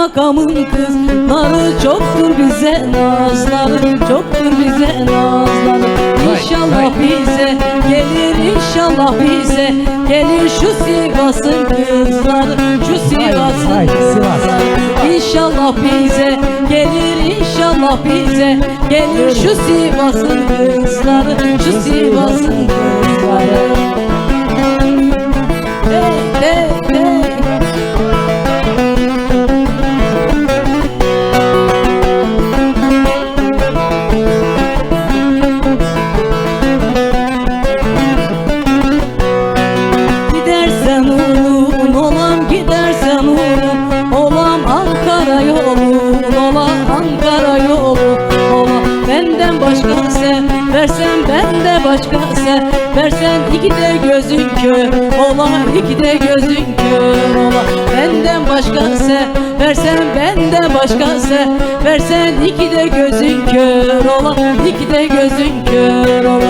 makamın kızları Çoktur bize nazları Çoktur bize nazları. İnşallah bize gelir inşallah bize Gelir şu Sivas'ın kızları Şu Sivas'ın kızları. İnşallah bize gelir inşallah bize Gelir şu Sivas'ın kızları Şu Sivas'ın kızları yolun Olam benden başka seversen ben de başka seversen iki de gözün kör Ola iki de gözün kör. Ola benden başka seversen ben de başka seversen iki de gözün kör Ola iki de gözün kör. Ola